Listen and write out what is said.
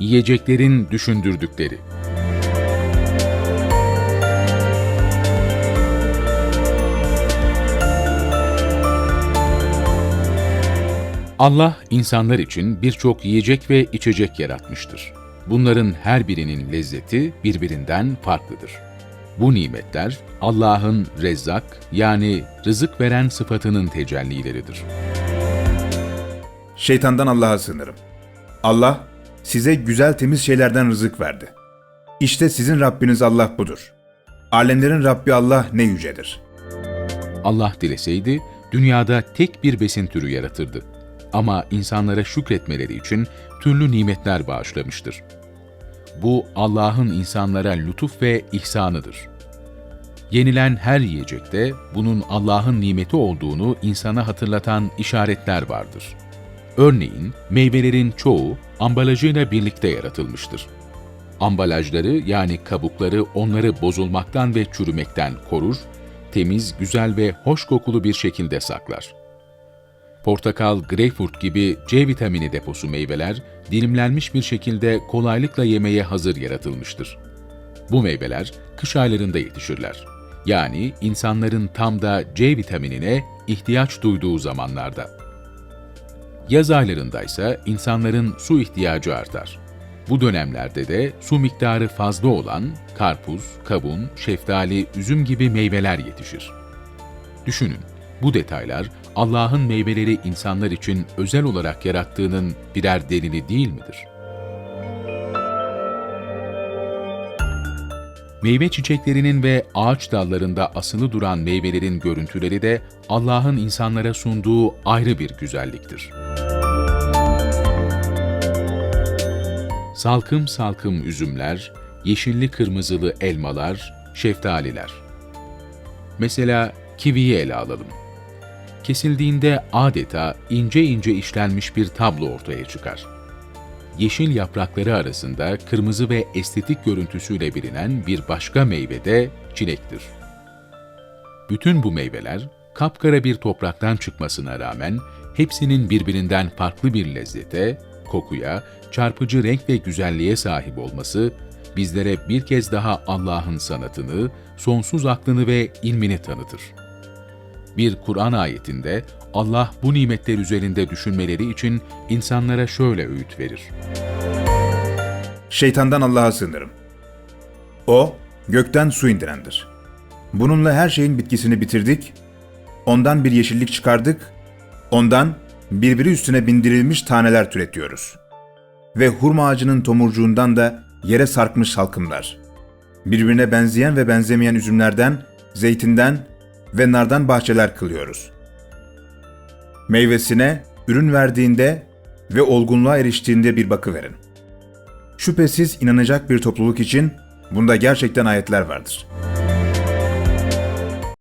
Yiyeceklerin düşündürdükleri. Allah insanlar için birçok yiyecek ve içecek yaratmıştır. Bunların her birinin lezzeti birbirinden farklıdır. Bu nimetler Allah'ın Rezzak yani rızık veren sıfatının tecellileridir. Şeytandan Allah'a sığınırım. Allah size güzel temiz şeylerden rızık verdi. İşte sizin Rabbiniz Allah budur. Alemlerin Rabbi Allah ne yücedir. Allah dileseydi dünyada tek bir besin türü yaratırdı. Ama insanlara şükretmeleri için türlü nimetler bağışlamıştır. Bu Allah'ın insanlara lütuf ve ihsanıdır. Yenilen her yiyecekte bunun Allah'ın nimeti olduğunu insana hatırlatan işaretler vardır. Örneğin meyvelerin çoğu ambalajıyla birlikte yaratılmıştır. Ambalajları yani kabukları onları bozulmaktan ve çürümekten korur, temiz, güzel ve hoş kokulu bir şekilde saklar. Portakal, greyfurt gibi C vitamini deposu meyveler dilimlenmiş bir şekilde kolaylıkla yemeye hazır yaratılmıştır. Bu meyveler kış aylarında yetişirler. Yani insanların tam da C vitaminine ihtiyaç duyduğu zamanlarda. Yaz aylarında ise insanların su ihtiyacı artar. Bu dönemlerde de su miktarı fazla olan karpuz, kavun, şeftali, üzüm gibi meyveler yetişir. Düşünün, bu detaylar Allah'ın meyveleri insanlar için özel olarak yarattığının birer delili değil midir? Meyve çiçeklerinin ve ağaç dallarında asılı duran meyvelerin görüntüleri de Allah'ın insanlara sunduğu ayrı bir güzelliktir. Salkım salkım üzümler, yeşilli kırmızılı elmalar, şeftaliler. Mesela kiviyi ele alalım. Kesildiğinde adeta ince ince işlenmiş bir tablo ortaya çıkar. Yeşil yaprakları arasında kırmızı ve estetik görüntüsüyle bilinen bir başka meyve de çilektir. Bütün bu meyveler kapkara bir topraktan çıkmasına rağmen hepsinin birbirinden farklı bir lezzete, kokuya, çarpıcı renk ve güzelliğe sahip olması bizlere bir kez daha Allah'ın sanatını, sonsuz aklını ve ilmini tanıtır. Bir Kur'an ayetinde Allah bu nimetler üzerinde düşünmeleri için insanlara şöyle öğüt verir. Şeytandan Allah'a sığınırım. O, gökten su indirendir. Bununla her şeyin bitkisini bitirdik, ondan bir yeşillik çıkardık, ondan birbiri üstüne bindirilmiş taneler türetiyoruz. Ve hurma ağacının tomurcuğundan da yere sarkmış salkımlar. Birbirine benzeyen ve benzemeyen üzümlerden, zeytinden ve nardan bahçeler kılıyoruz. Meyvesine, ürün verdiğinde ve olgunluğa eriştiğinde bir bakıverin. Şüphesiz inanacak bir topluluk için bunda gerçekten ayetler vardır.''